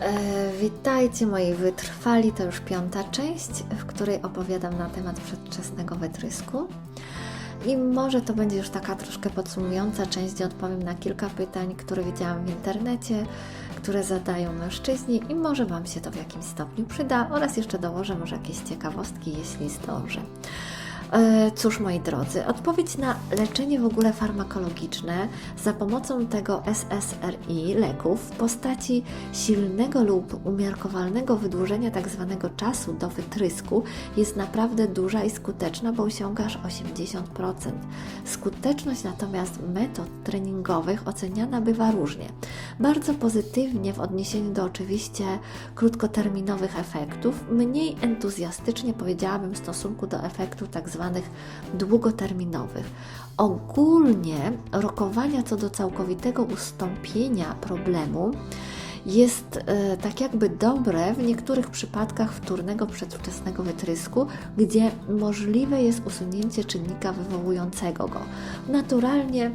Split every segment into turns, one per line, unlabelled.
E, witajcie moi wytrwali, to już piąta część, w której opowiadam na temat przedwczesnego wytrysku. I może to będzie już taka troszkę podsumująca część, gdzie odpowiem na kilka pytań, które widziałam w internecie, które zadają mężczyźni i może Wam się to w jakimś stopniu przyda oraz jeszcze dołożę może jakieś ciekawostki, jeśli zdążę. E, Cóż, moi drodzy, odpowiedź na leczenie w ogóle farmakologiczne za pomocą tego SSRI leków w postaci silnego lub umiarkowalnego wydłużenia tzw. czasu do wytrysku jest naprawdę duża i skuteczna, bo osiąga aż 80%. Skuteczność natomiast metod treningowych oceniana bywa różnie. Bardzo pozytywnie w odniesieniu do oczywiście krótkoterminowych efektów, mniej entuzjastycznie powiedziałabym w stosunku do efektów tak zwanych długoterminowych. Ogólnie rokowania co do całkowitego ustąpienia problemu jest e, tak jakby dobre w niektórych przypadkach wtórnego przedwczesnego wytrysku, gdzie możliwe jest usunięcie czynnika wywołującego go. Naturalnie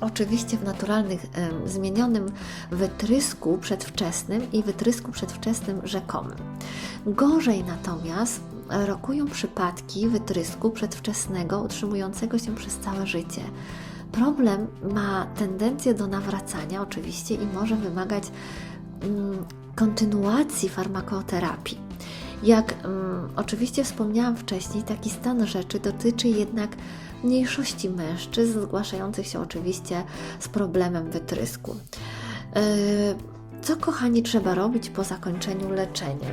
Oczywiście w naturalnych, em, zmienionym wytrysku przedwczesnym i wytrysku przedwczesnym rzekomym. Gorzej natomiast rokują przypadki wytrysku przedwczesnego utrzymującego się przez całe życie. Problem ma tendencję do nawracania oczywiście i może wymagać mm, kontynuacji farmakoterapii. Jak mm, oczywiście wspomniałam wcześniej, taki stan rzeczy dotyczy jednak mniejszości mężczyzn, zgłaszających się oczywiście z problemem wytrysku. Yy, co, kochani, trzeba robić po zakończeniu leczenia?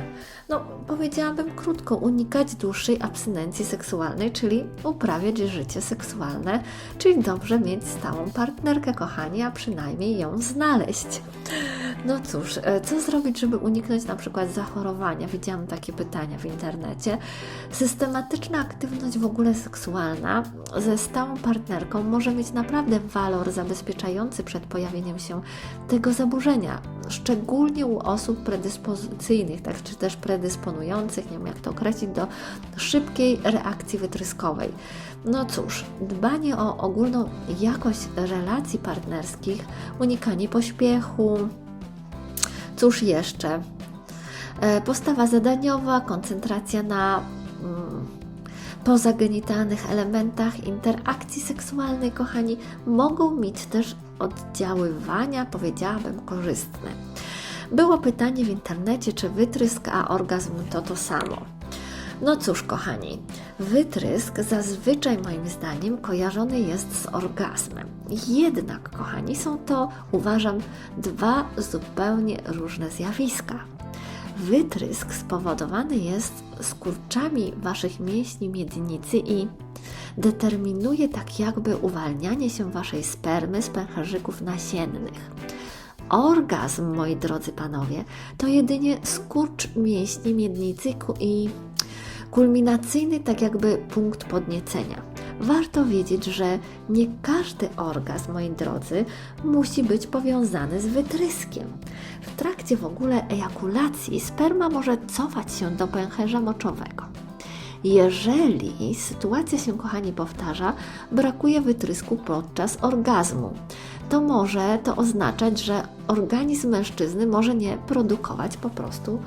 No, powiedziałabym krótko, unikać dłuższej abstynencji seksualnej, czyli uprawiać życie seksualne, czyli dobrze mieć stałą partnerkę, kochani, a przynajmniej ją znaleźć. No cóż, e, co zrobić, żeby uniknąć na przykład zachorowania? Widziałam takie pytania w internecie. Systematyczna aktywność w ogóle seksualna ze stałą partnerką może mieć naprawdę walor zabezpieczający przed pojawieniem się tego zaburzenia, szczególnie u osób predyspozycyjnych, tak czy też predysponujących, nie wiem jak to określić, do szybkiej reakcji wytryskowej. No cóż, dbanie o ogólną jakość relacji partnerskich, unikanie pośpiechu, Cóż jeszcze? E, Postawa zadaniowa, koncentracja na mm, pozagenitalnych elementach interakcji seksualnej, kochani, mogą mieć też oddziaływania, powiedziałabym, korzystne. Było pytanie w internecie, czy wytrysk a orgazm to to samo. No cóż, kochani, wytrysk zazwyczaj moim zdaniem kojarzony jest z orgazmem. Jednak, kochani, są to, uważam, dwa zupełnie różne zjawiska. Wytrysk spowodowany jest skurczami waszych mięśni miednicy i determinuje tak jakby uwalnianie się waszej spermy z pęcherzyków nasiennych. Orgazm, moi drodzy panowie, to jedynie skurcz mięśni miednicy i kulminacyjny tak jakby punkt podniecenia. Warto wiedzieć, że nie każdy orgazm, moi drodzy, musi być powiązany z wytryskiem. W trakcie w ogóle ejakulacji sperma może cofać się do pęcherza moczowego. Jeżeli sytuacja się, kochani, powtarza, brakuje wytrysku podczas orgazmu, to może to oznaczać, że organizm mężczyzny może nie produkować po prostu,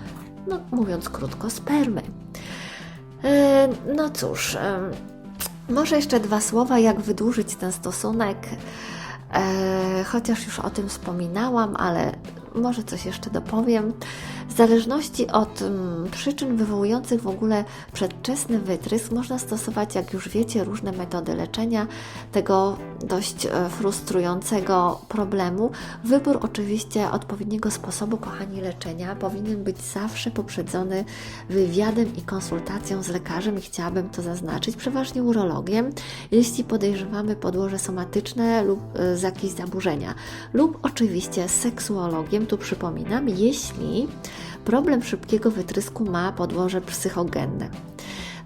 no mówiąc krótko, spermy. E, No cóż, em, może jeszcze dwa słowa, jak wydłużyć ten stosunek. E, chociaż już o tym wspominałam, ale może coś jeszcze dopowiem. W zależności od mm, przyczyn wywołujących w ogóle przedwczesny wytrysk, można stosować, jak już wiecie, różne metody leczenia tego dość e, frustrującego problemu. Wybór oczywiście odpowiedniego sposobu, kochani, leczenia powinien być zawsze poprzedzony wywiadem i konsultacją z lekarzem i chciałabym to zaznaczyć, przeważnie urologiem, jeśli podejrzewamy podłoże somatyczne lub e, z jakieś zaburzenia, lub oczywiście seksuologiem, tu przypominam, jeśli problem szybkiego wytrysku ma podłoże psychogenne.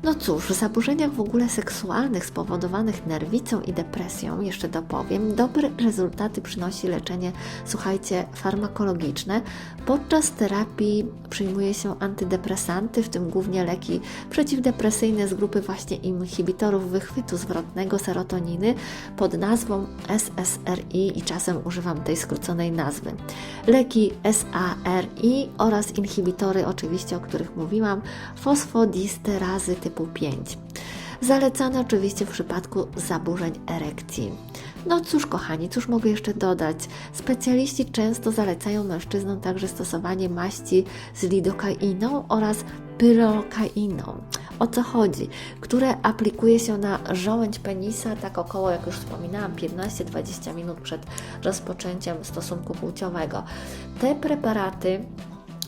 No cóż, w zaburzeniach w ogóle seksualnych spowodowanych nerwicą i depresją, jeszcze dopowiem, dobre rezultaty przynosi leczenie, słuchajcie, farmakologiczne. Podczas terapii przyjmuje się antydepresanty, w tym głównie leki przeciwdepresyjne z grupy właśnie inhibitorów wychwytu zwrotnego serotoniny pod nazwą SSRI i czasem używam tej skróconej nazwy. Leki SARI oraz inhibitory oczywiście, o których mówiłam, fosfodisterazy typu 5. Zalecane oczywiście w przypadku zaburzeń erekcji. No cóż, kochani, cóż mogę jeszcze dodać? Specjaliści często zalecają mężczyznom także stosowanie maści z lidokainą oraz pyrokainą. O co chodzi? Które aplikuje się na żołędź penisa, tak około, jak już wspominałam, 15-20 minut przed rozpoczęciem stosunku płciowego. Te preparaty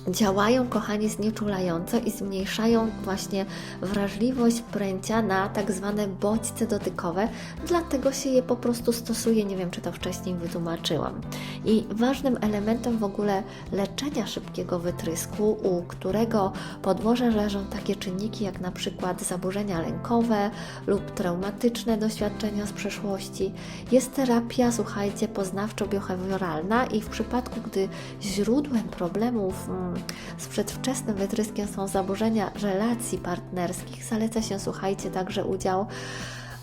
działają, kochani, znieczulająco i zmniejszają właśnie wrażliwość pręcia na tak zwane bodźce dotykowe, dlatego się je po prostu stosuje. Nie wiem, czy to wcześniej wytłumaczyłam. I ważnym elementem w ogóle leczenia szybkiego wytrysku, u którego podłoże leżą takie czynniki jak na przykład zaburzenia lękowe lub traumatyczne doświadczenia z przeszłości, jest terapia, słuchajcie, poznawczo-behawioralna i w przypadku, gdy źródłem problemów mm, z przedwczesnym wytryskiem są zaburzenia relacji partnerskich. Zaleca się, słuchajcie, także udział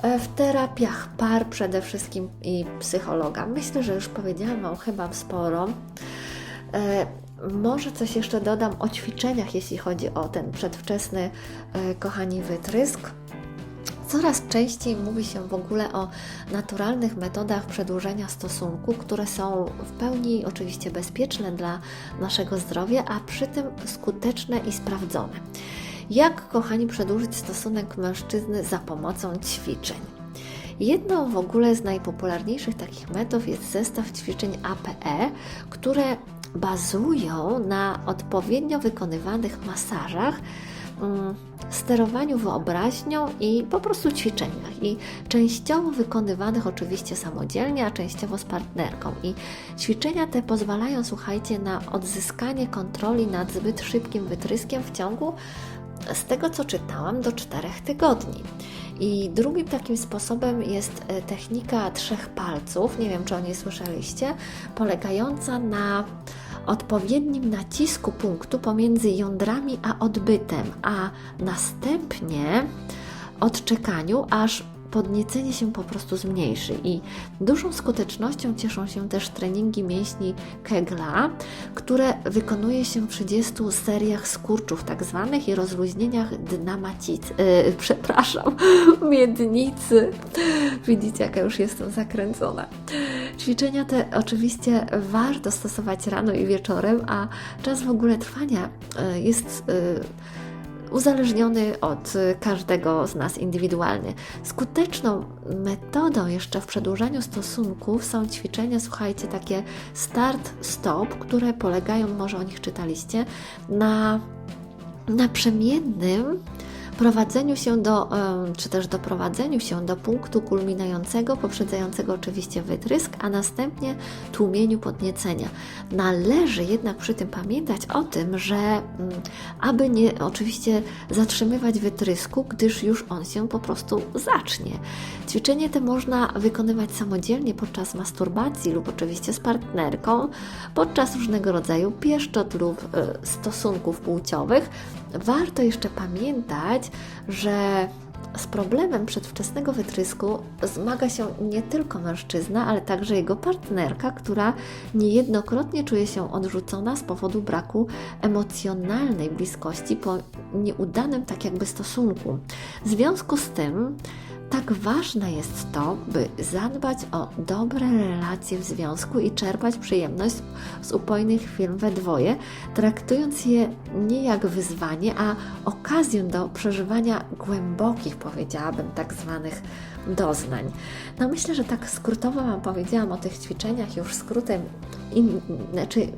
e, w terapiach par przede wszystkim i psychologa. Myślę, że już powiedziałam Wam chyba sporo. E, może coś jeszcze dodam o ćwiczeniach, jeśli chodzi o ten przedwczesny, e, kochani, wytrysk. Coraz częściej mówi się w ogóle o naturalnych metodach przedłużenia stosunku, które są w pełni oczywiście bezpieczne dla naszego zdrowia, a przy tym skuteczne i sprawdzone. Jak, kochani, przedłużyć stosunek mężczyzny za pomocą ćwiczeń? Jedną w ogóle z najpopularniejszych takich metod jest zestaw ćwiczeń APE, które bazują na odpowiednio wykonywanych masażach sterowaniu wyobraźnią i po prostu ćwiczeniach. I częściowo wykonywanych oczywiście samodzielnie, a częściowo z partnerką. I ćwiczenia te pozwalają, słuchajcie, na odzyskanie kontroli nad zbyt szybkim wytryskiem w ciągu, z tego co czytałam, do 4 tygodni. I drugim takim sposobem jest e, technika trzech palców, nie wiem czy o niej słyszeliście, polegająca na odpowiednim nacisku punktu pomiędzy jądrami a odbytem, a następnie odczekaniu, aż podniecenie się po prostu zmniejszy i dużą skutecznością cieszą się też treningi mięśni Kegla, które wykonuje się w 30 seriach skurczów tak zwanych i rozluźnieniach dna macicy, yy, przepraszam, miednicy. Widzicie, jaka już jestem zakręcona. Ćwiczenia te oczywiście warto stosować rano i wieczorem, a czas w ogóle trwania yy, jest yy, uzależniony od każdego z nas indywidualnie. Skuteczną metodą jeszcze w przedłużaniu stosunków są ćwiczenia, słuchajcie, takie start-stop, które polegają, może o nich czytaliście, na naprzemiennym prowadzeniu się do, czy też doprowadzeniu się do punktu kulminującego, poprzedzającego oczywiście wytrysk, a następnie tłumieniu podniecenia. Należy jednak przy tym pamiętać o tym, że mm, aby nie oczywiście zatrzymywać wytrysku, gdyż już on się po prostu zacznie. Ćwiczenie te można wykonywać samodzielnie podczas masturbacji lub oczywiście z partnerką, podczas różnego rodzaju pieszczot lub e, stosunków płciowych. Warto jeszcze pamiętać, że z problemem przedwczesnego wytrysku zmaga się nie tylko mężczyzna, ale także jego partnerka, która niejednokrotnie czuje się odrzucona z powodu braku emocjonalnej bliskości po nieudanym tak jakby stosunku. W związku z tym tak ważne jest to, by zadbać o dobre relacje w związku i czerpać przyjemność z upojnych chwil we dwoje, traktując je nie jak wyzwanie, a okazję do przeżywania głębokich, powiedziałabym, tak zwanych doznań. No myślę, że tak skrótowo Wam powiedziałam o tych ćwiczeniach, już skrótem, in, znaczy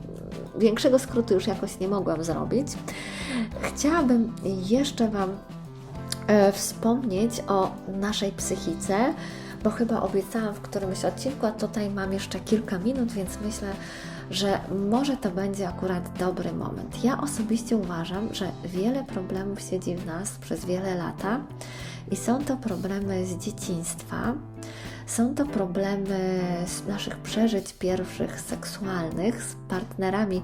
większego skrótu już jakoś nie mogłam zrobić. Chciałabym jeszcze Wam wspomnieć o naszej psychice, bo chyba obiecałam w którymś odcinku, a tutaj mam jeszcze kilka minut, więc myślę, że może to będzie akurat dobry moment. Ja osobiście uważam, że wiele problemów siedzi w nas przez wiele lata i są to problemy z dzieciństwa. Są to problemy z naszych przeżyć pierwszych seksualnych z partnerami,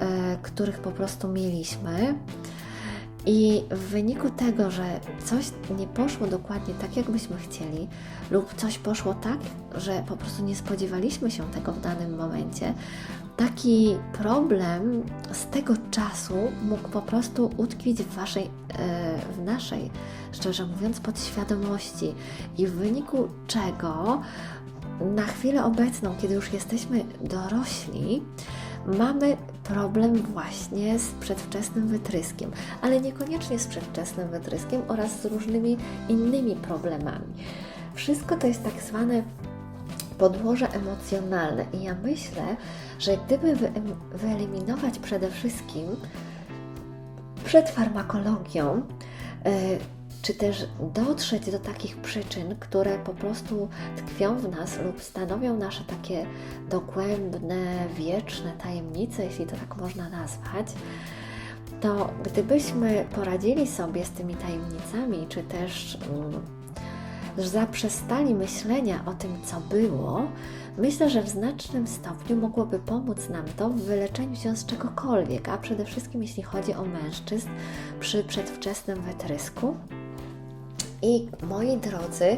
e, których po prostu mieliśmy. I w wyniku tego, że coś nie poszło dokładnie tak, jak byśmy chcieli, lub coś poszło tak, że po prostu nie spodziewaliśmy się tego w danym momencie, taki problem z tego czasu mógł po prostu utkwić w, waszej, e, w naszej, szczerze mówiąc, podświadomości. I w wyniku czego na chwilę obecną, kiedy już jesteśmy dorośli, mamy problem właśnie z przedwczesnym wytryskiem, ale niekoniecznie z przedwczesnym wytryskiem oraz z różnymi innymi problemami. Wszystko to jest tak zwane podłoże emocjonalne i ja myślę, że gdyby wyeliminować przede wszystkim przed farmakologią, yy, czy też dotrzeć do takich przyczyn, które po prostu tkwią w nas lub stanowią nasze takie dogłębne, wieczne tajemnice, jeśli to tak można nazwać, to gdybyśmy poradzili sobie z tymi tajemnicami, czy też um, zaprzestali myślenia o tym, co było, myślę, że w znacznym stopniu mogłoby pomóc nam to w wyleczeniu się z czegokolwiek, a przede wszystkim jeśli chodzi o mężczyzn przy przedwczesnym wytrysku i moi drodzy,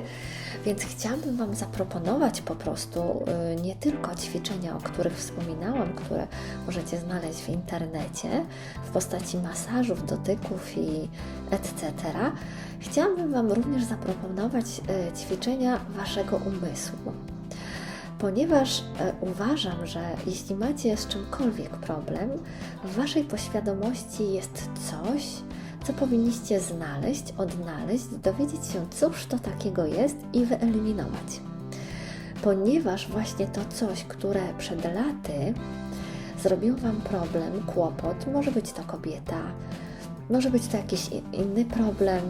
więc chciałabym Wam zaproponować po prostu y, nie tylko ćwiczenia, o których wspominałam, które możecie znaleźć w internecie w postaci masażów, dotyków i etc. Chciałabym Wam również zaproponować y, ćwiczenia Waszego umysłu. Ponieważ y, uważam, że jeśli macie z czymkolwiek problem, w Waszej poświadomości jest coś, co powinniście znaleźć, odnaleźć, dowiedzieć się, cóż to takiego jest i wyeliminować. Ponieważ właśnie to coś, które przed laty zrobiło Wam problem, kłopot, może być to kobieta, może być to jakiś inny problem,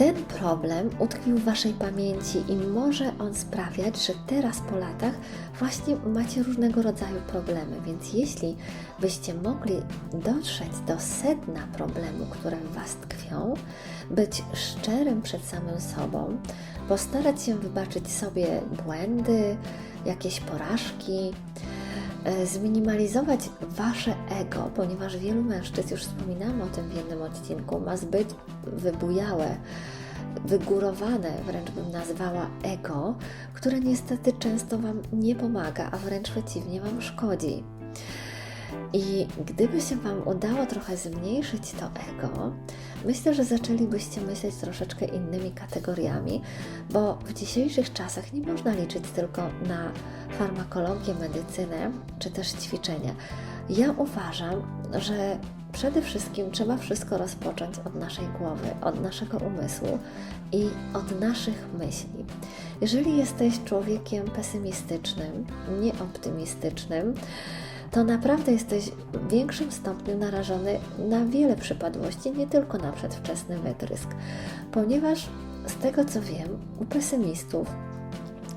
ten problem utkwił w Waszej pamięci i może on sprawiać, że teraz po latach właśnie macie różnego rodzaju problemy. Więc jeśli byście mogli dotrzeć do sedna problemu, które w Was tkwią, być szczerym przed samym sobą, postarać się wybaczyć sobie błędy, jakieś porażki, zminimalizować wasze ego, ponieważ wielu mężczyzn, już wspominałam o tym w jednym odcinku, ma zbyt wybujałe, wygórowane, wręcz bym nazwała ego, które niestety często Wam nie pomaga, a wręcz przeciwnie Wam szkodzi. I gdyby się Wam udało trochę zmniejszyć to ego, myślę, że zaczęlibyście myśleć troszeczkę innymi kategoriami, bo w dzisiejszych czasach nie można liczyć tylko na farmakologię, medycynę czy też ćwiczenia. Ja uważam, że przede wszystkim trzeba wszystko rozpocząć od naszej głowy, od naszego umysłu i od naszych myśli. Jeżeli jesteś człowiekiem pesymistycznym, nieoptymistycznym, to naprawdę jesteś w większym stopniu narażony na wiele przypadłości, nie tylko na przedwczesny wytrysk, ponieważ z tego co wiem, u pesymistów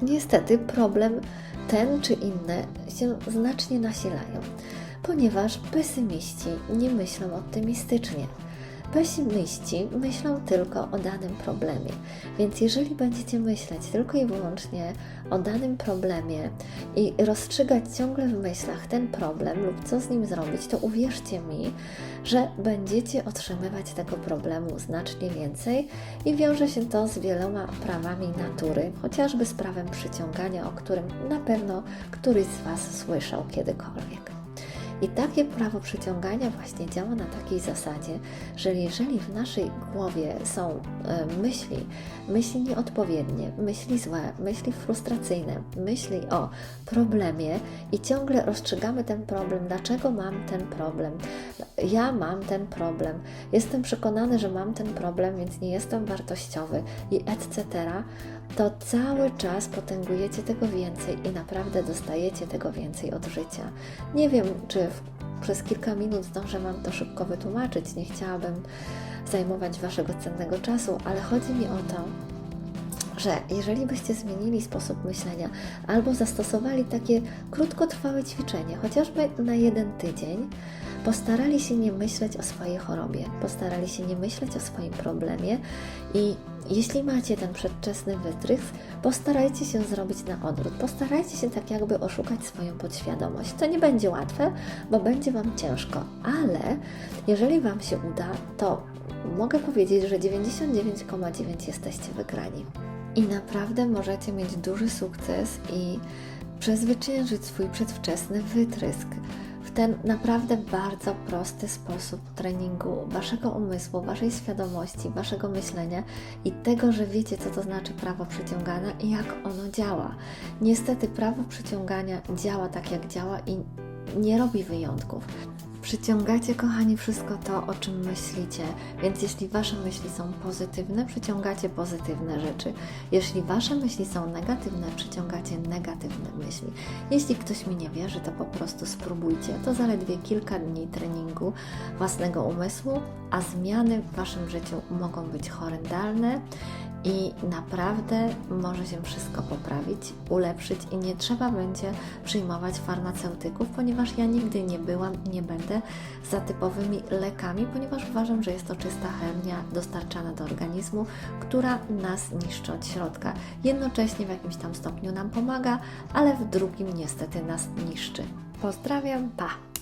niestety problem ten czy inny się znacznie nasilają ponieważ pesymiści nie myślą optymistycznie. Pesymiści myślą tylko o danym problemie, więc jeżeli będziecie myśleć tylko i wyłącznie o danym problemie i rozstrzygać ciągle w myślach ten problem lub co z nim zrobić, to uwierzcie mi, że będziecie otrzymywać tego problemu znacznie więcej i wiąże się to z wieloma prawami natury, chociażby z prawem przyciągania, o którym na pewno któryś z Was słyszał kiedykolwiek. I takie prawo przyciągania właśnie działa na takiej zasadzie, że jeżeli w naszej głowie są e, myśli, myśli nieodpowiednie, myśli złe, myśli frustracyjne, myśli o problemie i ciągle rozstrzygamy ten problem, dlaczego mam ten problem, ja mam ten problem, jestem przekonany, że mam ten problem, więc nie jestem wartościowy i etc., to cały czas potęgujecie tego więcej i naprawdę dostajecie tego więcej od życia. Nie wiem, czy przez kilka minut zdążę Wam to szybko wytłumaczyć, nie chciałabym zajmować Waszego cennego czasu, ale chodzi mi o to, że jeżeli byście zmienili sposób myślenia albo zastosowali takie krótkotrwałe ćwiczenie, chociażby na jeden tydzień, postarali się nie myśleć o swojej chorobie, postarali się nie myśleć o swoim problemie i jeśli macie ten przedwczesny wytrych, postarajcie się zrobić na odwrót. Postarajcie się tak jakby oszukać swoją podświadomość. To nie będzie łatwe, bo będzie Wam ciężko, ale jeżeli Wam się uda, to mogę powiedzieć, że 99,9 jesteście wygrani. I naprawdę możecie mieć duży sukces i przezwyciężyć swój przedwczesny wytrysk w ten naprawdę bardzo prosty sposób treningu Waszego umysłu, Waszej świadomości, Waszego myślenia i tego, że wiecie, co to znaczy prawo przyciągania i jak ono działa. Niestety, prawo przyciągania działa tak, jak działa i nie robi wyjątków. Przyciągacie, kochani, wszystko to, o czym myślicie, więc jeśli Wasze myśli są pozytywne, przyciągacie pozytywne rzeczy. Jeśli Wasze myśli są negatywne, przyciągacie negatywne myśli. Jeśli ktoś mi nie wierzy, to po prostu spróbujcie. To zaledwie kilka dni treningu własnego umysłu, a zmiany w Waszym życiu mogą być horrendalne i naprawdę może się wszystko poprawić, ulepszyć i nie trzeba będzie przyjmować farmaceutyków, ponieważ ja nigdy nie byłam i nie będę za typowymi lekami, ponieważ uważam, że jest to czysta chemia dostarczana do organizmu, która nas niszczy od środka. Jednocześnie w jakimś tam stopniu nam pomaga, ale w drugim niestety nas niszczy. Pozdrawiam, pa!